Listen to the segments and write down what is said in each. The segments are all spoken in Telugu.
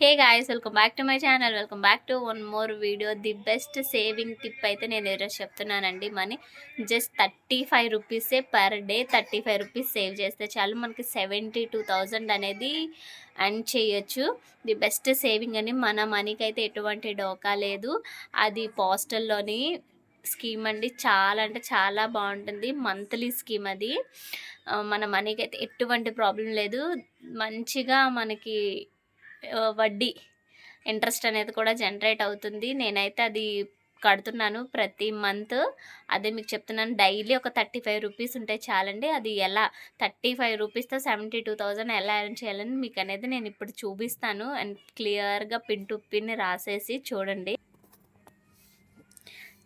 Hey guys welcome back to my channel welcome back to one more video the best saving tip అయితే నేను ఈరోజు చెప్తున్నానండి. మనీ జస్ట్ థర్టీ ఫైవ్ రూపీసే per day thirty five rupees save చేస్తే చాలు మనకి సెవెంటీ టూ థౌజండ్ అనేది అండ్ చేయొచ్చు. ది బెస్ట్ సేవింగ్ అని మన మనీకి అయితే ఎటువంటి డోకా లేదు. అది పోస్టల్లోని స్కీమ్ అండి. చాలా అంటే చాలా బాగుంటుంది. మంత్లీ స్కీమ్ అది. మన మనీకి అయితే ఎటువంటి ప్రాబ్లం లేదు. మంచిగా మనకి వడ్డీ ఇంట్రెస్ట్ అనేది కూడా జనరేట్ అవుతుంది. నేనైతే అది కడుతున్నాను ప్రతి మంత్. అదే మీకు చెప్తున్నాను డైలీ ఒక థర్టీ ఫైవ్ రూపీస్ ఉంటే చాలండి. అది ఎలా? థర్టీ ఫైవ్ రూపీస్తో సెవెంటీ టూ థౌజండ్ ఎలా అరేంజ్ చేయాలని మీకు అనేది నేను ఇప్పుడు చూపిస్తాను. అండ్ క్లియర్గా పిన్ టు పిన్ రాసేసి చూడండి.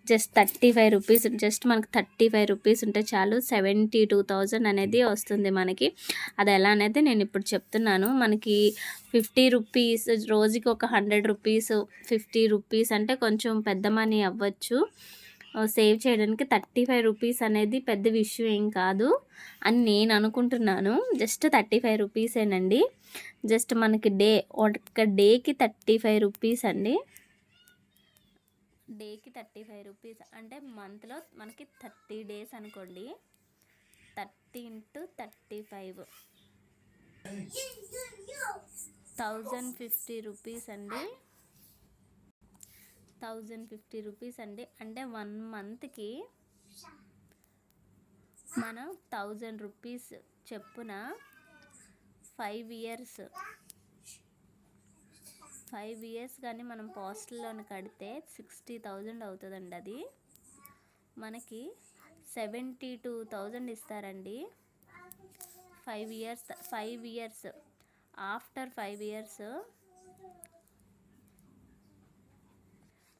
Just thirty five rupees just మనకు థర్టీ ఫైవ్ రూపీస్ ఉంటే చాలు. సెవెంటీ టూ థౌజండ్ అనేది వస్తుంది మనకి. అది ఎలా అనేది నేను ఇప్పుడు చెప్తున్నాను. మనకి ఫిఫ్టీ రూపీస్ రోజుకి ఒక హండ్రెడ్ రూపీస్ ఫిఫ్టీ రూపీస్ అంటే కొంచెం పెద్ద మనీ అవ్వచ్చు. సేవ్ చేయడానికి థర్టీ ఫైవ్ రూపీస్ అనేది పెద్ద విషయం ఏం కాదు అని నేను అనుకుంటున్నాను. జస్ట్ థర్టీ ఫైవ్ రూపీసేనండి. జస్ట్ మనకి డే ఒక డేకి థర్టీ ఫైవ్ రూపీస్ అండి. డేకి థర్టీ ఫైవ్ రూపీస్. అంటే మంత్లో మనకి థర్టీ డేస్ అనుకోండి. Thirty into thirty five. Thousand fifty rupees అండి. థౌజండ్ ఫిఫ్టీ రూపీస్ అండి. అంటే వన్ మంత్కి మనం థౌజండ్ రూపీస్ చెప్పున ఫైవ్ ఇయర్స్ ఫైవ్ ఇయర్స్ కానీ మనం పోస్టల్లోని కడితే సిక్స్టీ థౌజండ్ అవుతుందండి అది. మనకి సెవెంటీ టూ థౌజండ్ ఇస్తారండి. Five years five years after five years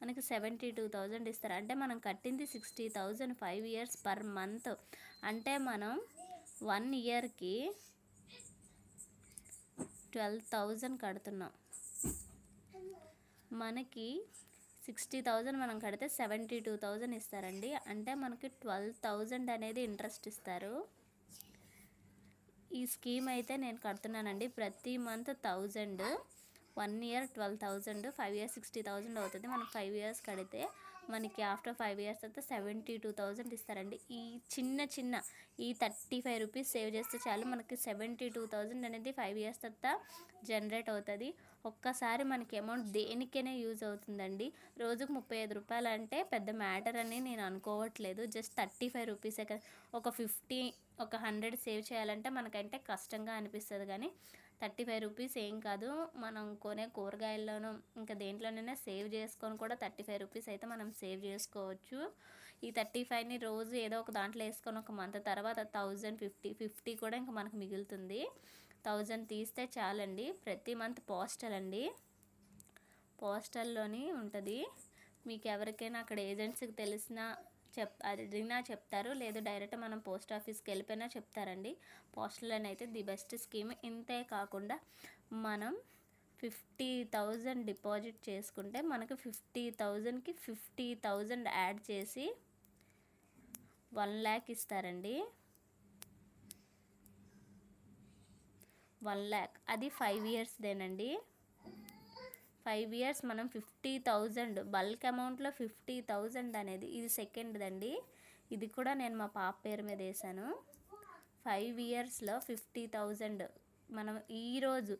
మనకి సెవెంటీ టూ థౌజండ్ ఇస్తారు. అంటే మనం కట్టింది sixty thousand five years per month. అంటే మనం వన్ ఇయర్కి ట్వెల్వ్ థౌజండ్ కడుతున్నాం. మనకి సిక్స్టీ థౌజండ్ మనం కడితే సెవెంటీ టూ థౌజండ్ ఇస్తారండి. అంటే మనకి ట్వెల్వ్ థౌజండ్ అనేది ఇంట్రెస్ట్ ఇస్తారు. ఈ స్కీమ్ అయితే నేను కడుతున్నానండి. ప్రతి month thousand one year twelve thousand five years sixty thousand అవుతుంది. మనం ఫైవ్ ఇయర్స్ కడితే మనకి ఆఫ్టర్ ఫైవ్ ఇయర్స్ తర్వాత సెవెంటీ టూ థౌజండ్ ఇస్తారండి. ఈ చిన్న చిన్న ఈ థర్టీ ఫైవ్ రూపీస్ సేవ్ చేస్తే చాలు. మనకి సెవెంటీ టూ థౌజండ్ అనేది ఫైవ్ ఇయర్స్ తర్వాత జనరేట్ అవుతుంది. ఒక్కసారి మనకి అమౌంట్ దేనికైనా యూజ్ అవుతుందండి. రోజుకు ముప్పై ఐదు రూపాయలు అంటే పెద్ద మ్యాటర్ అని నేను అనుకోవట్లేదు. జస్ట్ థర్టీ ఫైవ్ రూపీసే కదా. ఒక ఫిఫ్టీ ఒక హండ్రెడ్ సేవ్ చేయాలంటే మనకంటే కష్టంగా అనిపిస్తుంది. కానీ థర్టీ ఫైవ్ రూపీస్ ఏం కాదు. మనం కొనే కూరగాయల్లోనూ ఇంకా దేంట్లోనైనా సేవ్ చేసుకొని కూడా థర్టీ ఫైవ్ రూపీస్ అయితే మనం సేవ్ చేసుకోవచ్చు. ఈ థర్టీ ఫైవ్ని రోజు ఏదో ఒక దాంట్లో వేసుకొని ఒక మంత్ తర్వాత థౌజండ్ ఫిఫ్టీ ఫిఫ్టీ కూడా ఇంకా మనకు మిగులుతుంది. థౌజండ్ తీస్తే చాలండి. ప్రతి మంత్ పోస్టల్ అండి. పోస్టల్లోని ఉంటుంది. మీకు ఎవరికైనా అక్కడ ఏజెంట్స్కి తెలిసిన చెప్ అడిగినా చెప్తారు లేదు డైరెక్ట్ మనం పోస్ట్ ఆఫీస్కి వెళ్ళిపోయినా చెప్తారండి. పోస్టల్లోనే అయితే ది బెస్ట్ స్కీమ్ ఇంతే కాకుండా మనం ఫిఫ్టీ థౌజండ్ డిపాజిట్ చేసుకుంటే మనకు ఫిఫ్టీ థౌజండ్కి ఫిఫ్టీ థౌజండ్ యాడ్ చేసి వన్ ల్యాక్ ఇస్తారండి. వన్ ల్యాక్. అది ఫైవ్ ఇయర్స్దేనండి. ఫైవ్ ఇయర్స్ మనం ఫిఫ్టీ థౌజండ్ బల్క్ అమౌంట్లో ఫిఫ్టీ థౌజండ్ అనేది ఇది సెకండ్దండి. ఇది కూడా నేను మా పాప పేరు మీద వేసాను ఫైవ్ ఇయర్స్లో ఫిఫ్టీ థౌజండ్. మనం ఈరోజు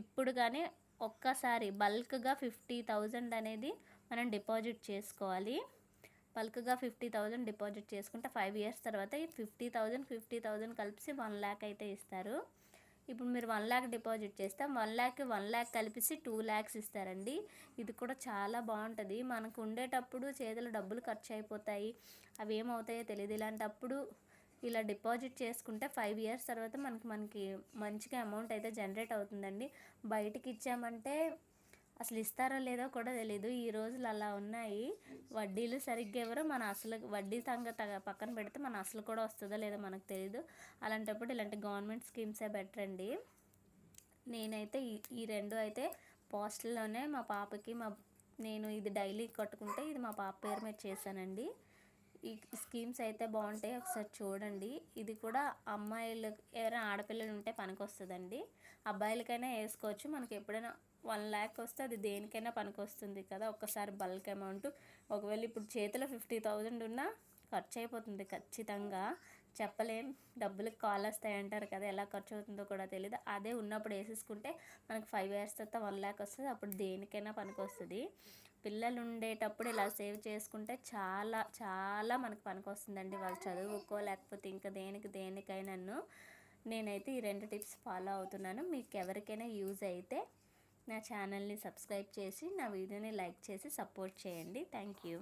ఇప్పుడు కానీ ఒక్కసారి బల్క్గా ఫిఫ్టీ థౌజండ్ అనేది మనం డిపాజిట్ చేసుకోవాలి. బల్క్గా ఫిఫ్టీ థౌజండ్ డిపాజిట్ చేసుకుంటే ఫైవ్ ఇయర్స్ తర్వాత ఫిఫ్టీ థౌజండ్ ఫిఫ్టీ థౌజండ్ కలిపి వన్ ల్యాక్ అయితే ఇస్తారు. ఇప్పుడు మీరు వన్ ల్యాక్ డిపాజిట్ చేస్తే వన్ ల్యాక్ వన్ ల్యాక్ కలిపిసి టూ ల్యాక్స్ ఇస్తారండి. ఇది కూడా చాలా బాగుంటుంది. మనకు ఉండేటప్పుడు చేతులు డబ్బులు ఖర్చు అయిపోతాయి. అవి ఏమవుతాయో తెలియదు ఇలాంటప్పుడు ఇలా డిపాజిట్ చేసుకుంటే ఫైవ్ ఇయర్స్ తర్వాత మనకి మనకి మంచిగా అమౌంట్ అయితే జనరేట్ అవుతుందండి. బయటికి ఇచ్చామంటే అసలు ఇస్తారో లేదో కూడా తెలియదు ఈ రోజులు అలా ఉన్నాయి. వడ్డీలు సరిగ్గా ఎవరో మన అసలు వడ్డీ సంగ పక్కన పెడితే మన అసలు కూడా వస్తుందో లేదో మనకు తెలియదు అలాంటప్పుడు ఇలాంటి గవర్నమెంట్ స్కీమ్సే బెటర్ అండి. నేనైతే ఈ ఈ రెండు అయితే పోస్టల్లోనే మా పాపకి మా నేను ఇది డైలీ కట్టుకుంటే ఇది మా పాప పేరు మీద చేశానండి. ఈ స్కీమ్స్ అయితే బాగుంటాయి. ఒకసారి చూడండి. ఇది కూడా అమ్మాయిలు ఎవరైనా ఆడపిల్లలు ఉంటే పనికి వస్తుందండి అబ్బాయిలకైనా వేసుకోవచ్చు. మనకి ఎప్పుడైనా వన్ ల్యాక్ వస్తే అది దేనికైనా పనికొస్తుంది కదా. ఒక్కసారి బల్క్ అమౌంట్. ఒకవేళ ఇప్పుడు చేతిలో ఫిఫ్టీ థౌజండ్ ఉన్నా ఖర్చు అయిపోతుంది ఖచ్చితంగా. చెప్పలేం. డబ్బులకు కాల్ వస్తాయి అంటారు కదా ఎలా ఖర్చు అవుతుందో కూడా తెలియదు అదే ఉన్నప్పుడు వేసేసుకుంటే మనకు ఫైవ్ ఇయర్స్ తర్వాత వన్ ల్యాక్ వస్తుంది అప్పుడు దేనికైనా పనికొస్తుంది. పిల్లలు ఉండేటప్పుడు ఇలా సేవ్ చేసుకుంటే చాలా చాలా మనకు పనికొస్తుందండి వాళ్ళు చదువుకో లేకపోతే ఇంకా దేనికి దేనికైనాను. నేనైతే ఈ రెండు టిప్స్ ఫాలో అవుతున్నాను. మీకు ఎవరికైనా యూజ్ అయితే నా ఛానల్ని సబ్స్క్రైబ్ చేసి నా వీడియోని లైక్ చేసి సపోర్ట్ చేయండి. Thank you.